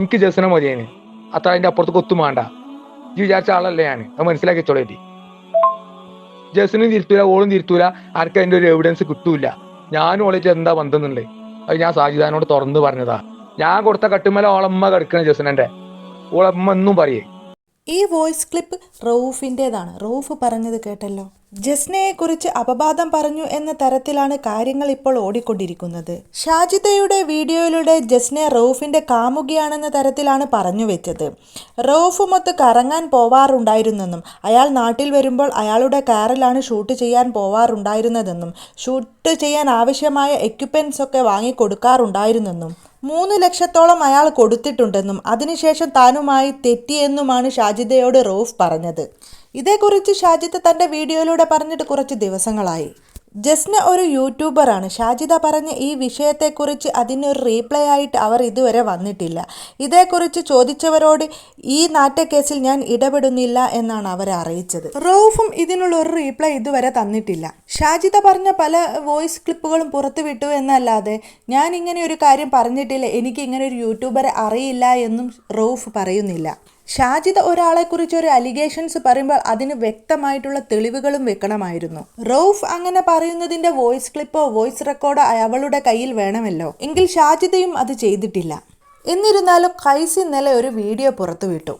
എനിക്ക് ജസ്ന മതിയേന്. അത്ര അതിന്റെ അപ്പുറത്ത് ഒത്തും വേണ്ട. ഈ വിചാരിച്ച ആളല്ലേ ഞാൻ അത് മനസ്സിലാക്കി വെച്ചോളേറ്റി ജസ്സിനും തിരുത്തൂല ഓളും തിരുത്തൂല. ആർക്കും അതിന്റെ ഒരു എവിഡൻസ് കിട്ടൂല. ഞാനും ഓളേറ്റ് എന്താ ബന്ധം എന്നുള്ളത് അത് ഞാൻ സാജിദാനോട് തുറന്ന് പറഞ്ഞതാ. ഞാൻ കൊടുത്ത കട്ടുമല ഓളമ്മ കിടക്കണ ജസ്നന്റെ ഓളമ്മ എന്നും പറയേ. ഈ വോയിസ് ക്ലിപ്പ് റൌഫിന്റേതാണ് റൌഫ് പറഞ്ഞത് കേട്ടല്ലോ. ജസ്നയെക്കുറിച്ച് അപവാദം പറഞ്ഞു എന്ന തരത്തിലാണ് കാര്യങ്ങൾ ഇപ്പോൾ ഓടിക്കൊണ്ടിരിക്കുന്നത്. ഷാജിതയുടെ വീഡിയോയിലൂടെ ജസ്നെ റൌഫിന്റെ കാമുകിയാണെന്ന തരത്തിലാണ് പറഞ്ഞു വെച്ചത്. റൌഫുമൊത്ത് കറങ്ങാൻ പോവാറുണ്ടായിരുന്നെന്നും അയാൾ നാട്ടിൽ വരുമ്പോൾ അയാളുടെ കാറിലാണ് ഷൂട്ട് ചെയ്യാൻ പോവാറുണ്ടായിരുന്നതെന്നും ഷൂട്ട് ചെയ്യാൻ ആവശ്യമായ എക്യുപ്മെൻസ് ഒക്കെ വാങ്ങിക്കൊടുക്കാറുണ്ടായിരുന്നെന്നും മൂന്ന് ലക്ഷത്തോളം അയാൾ കൊടുത്തിട്ടുണ്ടെന്നും അതിനുശേഷം താനുമായി തെറ്റിയെന്നുമാണ് ഷാജിദയോട് റൌഫ് പറഞ്ഞത്. ഇതേക്കുറിച്ച് ഷാജിദ് തന്റെ വീഡിയോയിലൂടെ പറഞ്ഞിട്ട് കുറച്ച് ദിവസങ്ങളായി. ജസ്ന ഒരു യൂട്യൂബറാണ്. ഷാജിദ പറഞ്ഞ ഈ വിഷയത്തെക്കുറിച്ച് അതിനൊരു റീപ്ലൈ ആയിട്ട് അവർ ഇതുവരെ വന്നിട്ടില്ല. ഇതേക്കുറിച്ച് ചോദിച്ചവരോട് ഈ നാട്ടക്കേസിൽ ഞാൻ ഇടപെടുന്നില്ല എന്നാണ് അവർ അറിയിച്ചത്. റൌഫും ഇതിനുള്ള ഒരു റീപ്ലൈ ഇതുവരെ തന്നിട്ടില്ല. ഷാജിദ പറഞ്ഞ പല വോയിസ് ക്ലിപ്പുകളും പുറത്തുവിട്ടു എന്നല്ലാതെ ഞാൻ ഇങ്ങനെ ഒരു കാര്യം പറഞ്ഞിട്ടില്ല. എനിക്ക് ഇങ്ങനെ ഒരു യൂട്യൂബറെ അറിയില്ല എന്നും റൌഫ് പറയുന്നില്ല. ഷാജിദ ഒരാളെക്കുറിച്ച് ഒരു അലിഗേഷൻസ് പറയുമ്പോൾ അതിന് വ്യക്തമായിട്ടുള്ള തെളിവുകളും വെക്കണമായിരുന്നു. റൌഫ് അങ്ങനെ പറയുന്നതിന്റെ വോയിസ് ക്ലിപ്പോ വോയിസ് റെക്കോർഡോ അവളുടെ കയ്യിൽ വേണമല്ലോ. എങ്കിൽ ഷാജിദയും അത് ചെയ്തിട്ടില്ല. എന്നിരുന്നാലും ഖൈസ് ഇന്നലെ ഒരു വീഡിയോ പുറത്തുവിട്ടു.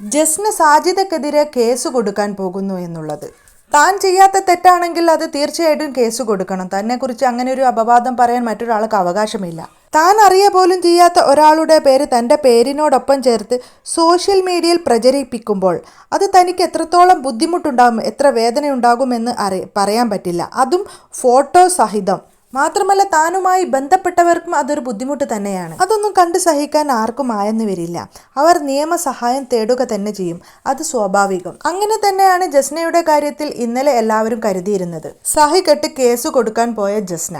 ജസ്ന സാജിദക്കെതിരെ കേസ് കൊടുക്കാൻ പോകുന്നു എന്നുള്ളത്. താൻ ചെയ്യാത്ത തെറ്റാണെങ്കിൽ അത് തീർച്ചയായിട്ടും കേസ് കൊടുക്കണം. തന്നെക്കുറിച്ച് അങ്ങനെ ഒരു അപവാദം പറയാൻ മറ്റൊരാൾക്ക് അവകാശമില്ല. താൻ അറിയ പോലും ചെയ്യാത്ത ഒരാളുടെ പേര് തന്റെ പേരിനോടൊപ്പം ചേർത്ത് സോഷ്യൽ മീഡിയയിൽ പ്രചരിപ്പിക്കുമ്പോൾ അത് തനിക്ക് എത്രത്തോളം ബുദ്ധിമുട്ടുണ്ടാകും എത്ര വേദനയുണ്ടാകുമെന്ന് അറി പറയാൻ പറ്റില്ല. അതും ഫോട്ടോ സഹിതം. മാത്രമല്ല താനുമായി ബന്ധപ്പെട്ടവർക്കും അതൊരു ബുദ്ധിമുട്ട് തന്നെയാണ്. അതൊന്നും കണ്ടു സഹിക്കാൻ ആർക്കും ആയെന്ന് വരില്ല. അവർ നിയമസഹായം തേടുക തന്നെ ചെയ്യും. അത് സ്വാഭാവികം. അങ്ങനെ തന്നെയാണ് ജസ്നയുടെ കാര്യത്തിൽ ഇന്നലെ എല്ലാവരും കരുതിയിരുന്നത്. സഹി കെട്ട് കേസ് കൊടുക്കാൻ പോയ ജസ്ന.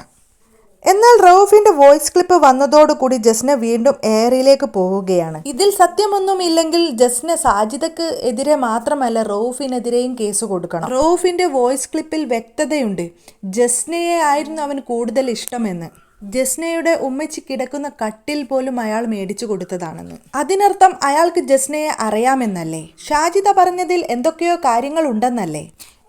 എന്നാൽ റൌഫിന്റെ വോയിസ് ക്ലിപ്പ് വന്നതോടുകൂടി ജസ്ന വീണ്ടും എയറിലേക്ക് പോവുകയാണ്. ഇതിൽ സത്യമൊന്നും ഇല്ലെങ്കിൽ ജസ്ന സാജിദക്ക് എതിരെ മാത്രമല്ല റൌഫിനെതിരെയും കേസ് കൊടുക്കണം. റൌഫിന്റെ വോയിസ് ക്ലിപ്പിൽ വ്യക്തതയുണ്ട്. ജസ്നയെ ആയിരുന്നു അവന് കൂടുതൽ ഇഷ്ടമെന്ന്. ജസ്നയുടെ ഉമ്മച്ചി കിടക്കുന്ന കട്ടിൽ പോലും അയാൾ മേടിച്ചു കൊടുത്തതാണെന്ന്. അതിനർത്ഥം അയാൾക്ക് ജസ്നയെ അറിയാമെന്നല്ലേ? ഷാജിദ പറഞ്ഞതിൽ എന്തൊക്കെയോ കാര്യങ്ങൾ ഉണ്ടെന്നല്ലേ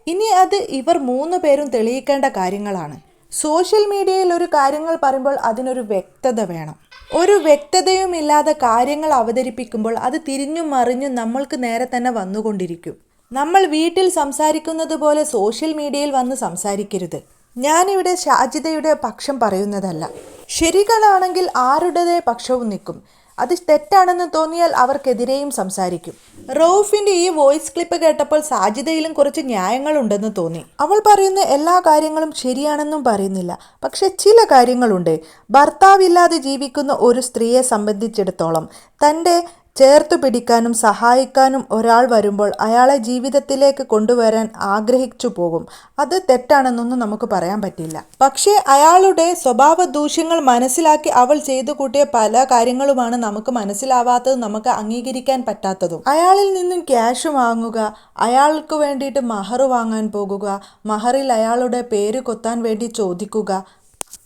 ഇനി അത് ഇവർ മൂന്ന് പേരും തെളിയിക്കേണ്ട കാര്യങ്ങളാണ്. സോഷ്യൽ മീഡിയയിൽ ഒരു കാര്യങ്ങൾ പറയുമ്പോൾ അതിനൊരു വ്യക്തത വേണം. ഒരു വ്യക്തതയുമില്ലാതെ കാര്യങ്ങൾ അവതരിപ്പിക്കുമ്പോൾ അത് തിരിഞ്ഞും മറിഞ്ഞും നമ്മൾക്ക് നേരെ തന്നെ വന്നുകൊണ്ടിരിക്കും. നമ്മൾ വീട്ടിൽ സംസാരിക്കുന്നത് പോലെ സോഷ്യൽ മീഡിയയിൽ വന്ന് സംസാരിക്കരുത്. ഞാനിവിടെ ഷാജിതയുടെ പക്ഷം പറയുന്നതല്ല. ശരികളാണെങ്കിൽ ആരുടേതേ പക്ഷവും നിൽക്കും. അത് തെറ്റാണെന്ന് തോന്നിയാൽ അവർക്കെതിരെയും സംസാരിക്കും. റൌഫിന്റെ ഈ വോയിസ് ക്ലിപ്പ് കേട്ടപ്പോൾ സാജിതയിലും കുറച്ച് ന്യായങ്ങളുണ്ടെന്ന് തോന്നി. അവൾ പറയുന്ന എല്ലാ കാര്യങ്ങളും ശരിയാണെന്നും പറയുന്നില്ല. പക്ഷെ ചില കാര്യങ്ങളുണ്ട്. ഭർത്താവില്ലാതെ ജീവിക്കുന്ന ഒരു സ്ത്രീയെ സംബന്ധിച്ചിടത്തോളം തന്റെ ചേർത്തു പിടിക്കാനും സഹായിക്കാനും ഒരാൾ വരുമ്പോൾ അയാളെ ജീവിതത്തിലേക്ക് കൊണ്ടുവരാൻ ആഗ്രഹിച്ചു പോകും. അത് തെറ്റാണെന്നൊന്നും നമുക്ക് പറയാൻ പറ്റില്ല. പക്ഷേ അയാളുടെ സ്വഭാവ ദൂഷ്യങ്ങൾ മനസ്സിലാക്കി അവൾ ചെയ്തു കൂട്ടിയ പല കാര്യങ്ങളുമാണ് നമുക്ക് മനസ്സിലാവാത്തതും നമുക്ക് അംഗീകരിക്കാൻ പറ്റാത്തതും. അയാളിൽ നിന്നും ക്യാഷ് വാങ്ങുക അയാൾക്ക് വേണ്ടിയിട്ട് മഹർ വാങ്ങാൻ പോകുക മഹറിൽ അയാളുടെ പേര് കൊത്താൻ വേണ്ടി ചോദിക്കുക.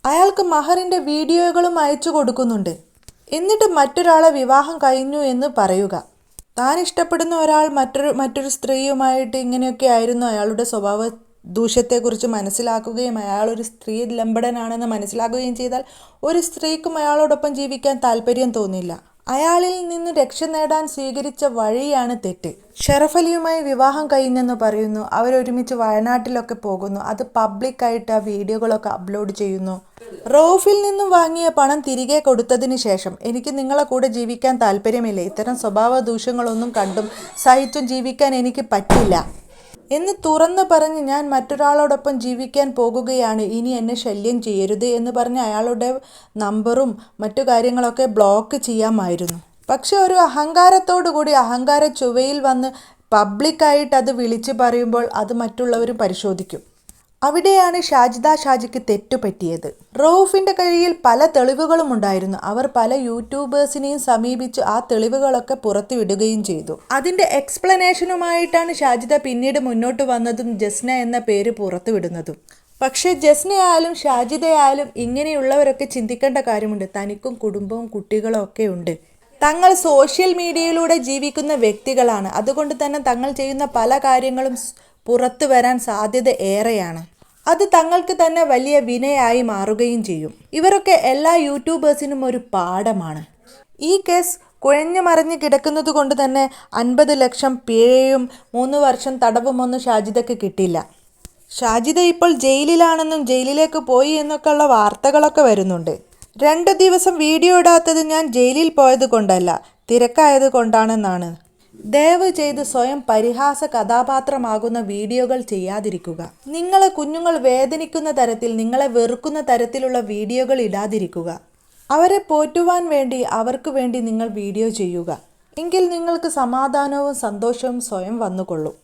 അയാൾക്ക് മഹറിന്റെ വീഡിയോകളും അയച്ചു കൊടുക്കുന്നുണ്ട്. എന്നിട്ട് മറ്റൊരാളെ വിവാഹം കഴിഞ്ഞു എന്ന് പറയുക. താൻ ഇഷ്ടപ്പെടുന്ന ഒരാൾ മറ്റൊരു മറ്റൊരു സ്ത്രീയുമായിട്ട് ഇങ്ങനെയൊക്കെ ആയിരുന്നു. അയാളുടെ സ്വഭാവ ദൂഷ്യത്തെക്കുറിച്ച് മനസ്സിലാക്കുകയും അയാൾ ഒരു സ്ത്രീ ലംബടനാണെന്ന് മനസ്സിലാക്കുകയും ചെയ്താൽ ഒരു സ്ത്രീക്കും അയാളോടൊപ്പം ജീവിക്കാൻ താല്പര്യം തോന്നില്ല. അയാളിൽ നിന്ന് രക്ഷ നേടാൻ സ്വീകരിച്ച വഴിയാണ് തെറ്റ്. ഷറഫലിയുമായി വിവാഹം കഴിഞ്ഞെന്ന് പറയുന്നു. അവരൊരുമിച്ച് വയനാട്ടിലൊക്കെ പോകുന്നു. അത് പബ്ലിക്കായിട്ട് ആ വീഡിയോകളൊക്കെ അപ്ലോഡ് ചെയ്യുന്നു. റോഫിൽ നിന്നും വാങ്ങിയ പണം തിരികെ കൊടുത്തതിന് ശേഷം എനിക്ക് നിങ്ങളെ കൂടെ ജീവിക്കാൻ താല്പര്യമില്ല. ഇത്തരം സ്വഭാവ ദൂഷ്യങ്ങളൊന്നും കണ്ടും സഹിച്ചും ജീവിക്കാൻ എനിക്ക് പറ്റില്ല. എന്ന് തുറന്നു പറഞ്ഞ് ഞാൻ മറ്റൊരാളോടൊപ്പം ജീവിക്കാൻ പോകുകയാണ്. ഇനി എന്നെ ശല്യം ചെയ്യരുത് എന്ന് പറഞ്ഞ് അയാളുടെ നമ്പറും മറ്റു കാര്യങ്ങളൊക്കെ ബ്ലോക്ക് ചെയ്യാമായിരുന്നു. പക്ഷെ ഒരു അഹങ്കാരത്തോടു കൂടി അഹങ്കാര ചുവയിൽ വന്ന് പബ്ലിക്കായിട്ട് അത് വിളിച്ച് പറയുമ്പോൾ അത് മറ്റുള്ളവരും പരിശോധിക്കും. അവിടെയാണ് ഷാജിദ ഷാജിക്ക് തെറ്റുപറ്റിയത്. റൌഫിന്റെ കയ്യിൽ പല തെളിവുകളും ഉണ്ടായിരുന്നു. അവർ പല യൂട്യൂബേഴ്സിനെയും സമീപിച്ച് ആ തെളിവുകളൊക്കെ പുറത്തുവിടുകയും ചെയ്തു. അതിന്റെ എക്സ്പ്ലനേഷനുമായിട്ടാണ് ഷാജിദ പിന്നീട് മുന്നോട്ട് വന്നതും ജസ്ന എന്ന പേര് പുറത്തുവിടുന്നതും. പക്ഷേ ജസ്നയായാലും ഷാജിദയായാലും ഇങ്ങനെയുള്ളവരൊക്കെ ചിന്തിക്കേണ്ട കാര്യമുണ്ട്. തനിക്കും കുടുംബവും കുട്ടികളും ഒക്കെ ഉണ്ട്. തങ്ങൾ സോഷ്യൽ മീഡിയയിലൂടെ ജീവിക്കുന്ന വ്യക്തികളാണ്. അതുകൊണ്ട് തന്നെ തങ്ങൾ ചെയ്യുന്ന പല കാര്യങ്ങളും പുറത്തു വരാൻ സാധ്യത ഏറെയാണ്. അത് തങ്ങൾക്ക് തന്നെ വലിയ വിനയായി മാറുകയും ചെയ്യും. ഇവരൊക്കെ എല്ലാ യൂട്യൂബേഴ്സിനും ഒരു പാഠമാണ്. ഈ കേസ് കുഴഞ്ഞു മറിഞ്ഞ് കിടക്കുന്നത് കൊണ്ട് തന്നെ അൻപത് ലക്ഷം പിഴയും മൂന്ന് വർഷം തടവുമൊന്നും ഷാജിദക്ക് കിട്ടില്ല. ഷാജിദ ഇപ്പോൾ ജയിലിലാണെന്നും ജയിലിലേക്ക് പോയി എന്നൊക്കെയുള്ള വാർത്തകളൊക്കെ വരുന്നുണ്ട്. രണ്ട് ദിവസം വീഡിയോ ഇടാത്തത് ഞാൻ ജയിലിൽ പോയത് കൊണ്ടല്ല തിരക്കായത് കൊണ്ടാണെന്നാണ് ദയവ് ചെയ്ത് സ്വയം പരിഹാസ കഥാപാത്രമാകുന്ന വീഡിയോകൾ ചെയ്യാതിരിക്കുക. നിങ്ങളെ കുഞ്ഞുങ്ങൾ വേദനിക്കുന്ന തരത്തിൽ നിങ്ങളെ വെറുക്കുന്ന തരത്തിലുള്ള വീഡിയോകൾ ഇടാതിരിക്കുക. അവരെ പോറ്റുവാൻ വേണ്ടി അവർക്ക് വേണ്ടി നിങ്ങൾ വീഡിയോ ചെയ്യുക. എങ്കിൽ നിങ്ങൾക്ക് സമാധാനവും സന്തോഷവും സ്വയം വന്നുകൊള്ളും.